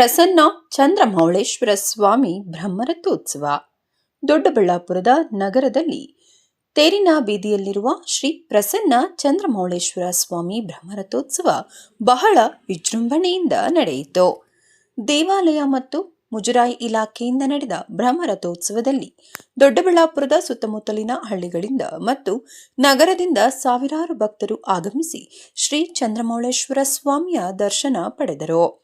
ಪ್ರಸನ್ನ ಚಂದ್ರಮೌಳೇಶ್ವರ ಸ್ವಾಮಿ ಬ್ರಹ್ಮರಥೋತ್ಸವ. ದೊಡ್ಡಬಳ್ಳಾಪುರದ ನಗರದಲ್ಲಿ ತೇರಿನ ಬೀದಿಯಲ್ಲಿರುವ ಶ್ರೀ ಪ್ರಸನ್ನ ಚಂದ್ರಮೌಳೇಶ್ವರ ಸ್ವಾಮಿ ಬ್ರಹ್ಮರಥೋತ್ಸವ ಬಹಳ ವಿಜೃಂಭಣೆಯಿಂದ ನಡೆಯಿತು. ದೇವಾಲಯ ಮತ್ತು ಮುಜರಾಯಿ ಇಲಾಖೆಯಿಂದ ನಡೆದ ಬ್ರಹ್ಮರಥೋತ್ಸವದಲ್ಲಿ ದೊಡ್ಡಬಳ್ಳಾಪುರದ ಸುತ್ತಮುತ್ತಲಿನ ಹಳ್ಳಿಗಳಿಂದ ಮತ್ತು ನಗರದಿಂದ ಸಾವಿರಾರು ಭಕ್ತರು ಆಗಮಿಸಿ ಶ್ರೀ ಚಂದ್ರಮೌಳೇಶ್ವರ ಸ್ವಾಮಿಯ ದರ್ಶನ ಪಡೆದರು.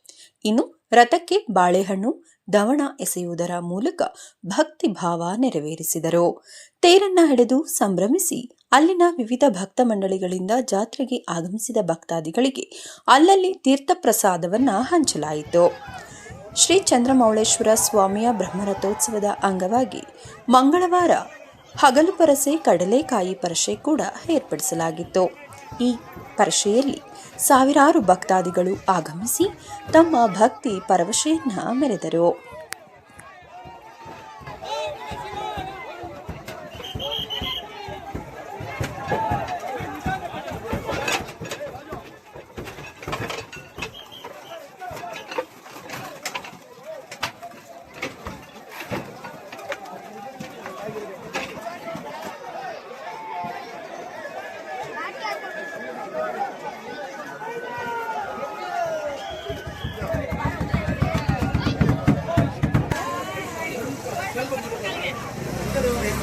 ಇನ್ನು ರಥಕ್ಕೆ ಬಾಳೆಹಣ್ಣು, ದವಣ ಎಸೆಯುವುದರ ಮೂಲಕ ಭಕ್ತಿ ಭಾವ ನೆರವೇರಿಸಿದರು. ತೇರನ್ನ ಹಿಡಿದು ಸಂಭ್ರಮಿಸಿ ಅಲ್ಲಿನ ವಿವಿಧ ಭಕ್ತ ಮಂಡಳಿಗಳಿಂದ ಜಾತ್ರೆಗೆ ಆಗಮಿಸಿದ ಭಕ್ತಾದಿಗಳಿಗೆ ಅಲ್ಲಲ್ಲಿ ತೀರ್ಥ ಪ್ರಸಾದವನ್ನ ಹಂಚಲಾಯಿತು. ಶ್ರೀ ಚಂದ್ರಮೌಳೇಶ್ವರ ಸ್ವಾಮಿಯ ಬ್ರಹ್ಮರಥೋತ್ಸವದ ಅಂಗವಾಗಿ ಮಂಗಳವಾರ ಹಗಲು ಪರಸೆ ಕಡಲೆಕಾಯಿ ಪರಸೆ ಕೂಡ ಏರ್ಪಡಿಸಲಾಗಿತ್ತು. ಈ ಪರಶೆಯಲ್ಲಿ ಸಾವಿರಾರು ಭಕ್ತಾದಿಗಳು ಆಗಮಿಸಿ ತಮ್ಮ ಭಕ್ತಿ ಪರವಶೆಯನ್ನ ಮೆರೆದರು.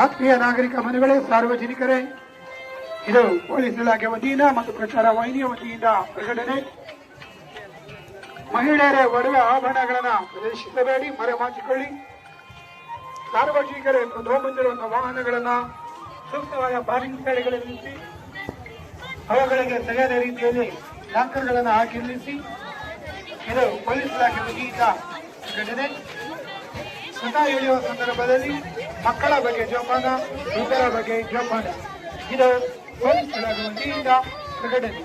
ಆತ್ಮೀಯ ನಾಗರಿಕ ಮನೆಗಳೇ, ಸಾರ್ವಜನಿಕರೇ, ಇದು ಪೊಲೀಸ್ ಇಲಾಖೆ ವತಿಯಿಂದ ಮತ್ತು ಪ್ರಚಾರ ವಾಹಿನಿಯ ವತಿಯಿಂದ ಪ್ರಕಟಣೆ ಮಹಿಳೆಯರ, ಒಡವೆ ಆಭರಣಗಳನ್ನು ಪ್ರದರ್ಶಿಸಬೇಡಿ ಮರೆಮಾಚಿಕೊಳ್ಳಿ ಸಾರ್ವಜನಿಕರೇ ಬಂದಿರುವಂತಹ ವಾಹನಗಳನ್ನ ಸೂಕ್ತವಾದ ಪಾರ್ಕಿಂಗ್ ಸ್ಥಳಗಳಲ್ಲಿ ನಿಲ್ಲಿಸಿ, ಅವುಗಳಿಗೆ ಸರಿಯಾದ ರೀತಿಯಲ್ಲಿ ಲಾಕರ್ಗಳನ್ನು ಹಾಕಿ ನಿಲ್ಲಿಸಿ. ಇದು ಪೊಲೀಸ್ ಇಲಾಖೆ ವತಿಯಿಂದ ಪ್ರಕಟಣೆ ಸ್ವತಃ ಹೇಳುವ ಸಂದರ್ಭದಲ್ಲಿ ಮಕ್ಕಳ ಬಗ್ಗೆ ಜೋಪಾನ ವೃದ್ಧರ ಬಗ್ಗೆ ಜೋಪಾನ. ಇದು ಪೊಲೀಸ್ ಇಲಾಖೆ ವತಿಯಿಂದ ಪ್ರಕಟಣೆ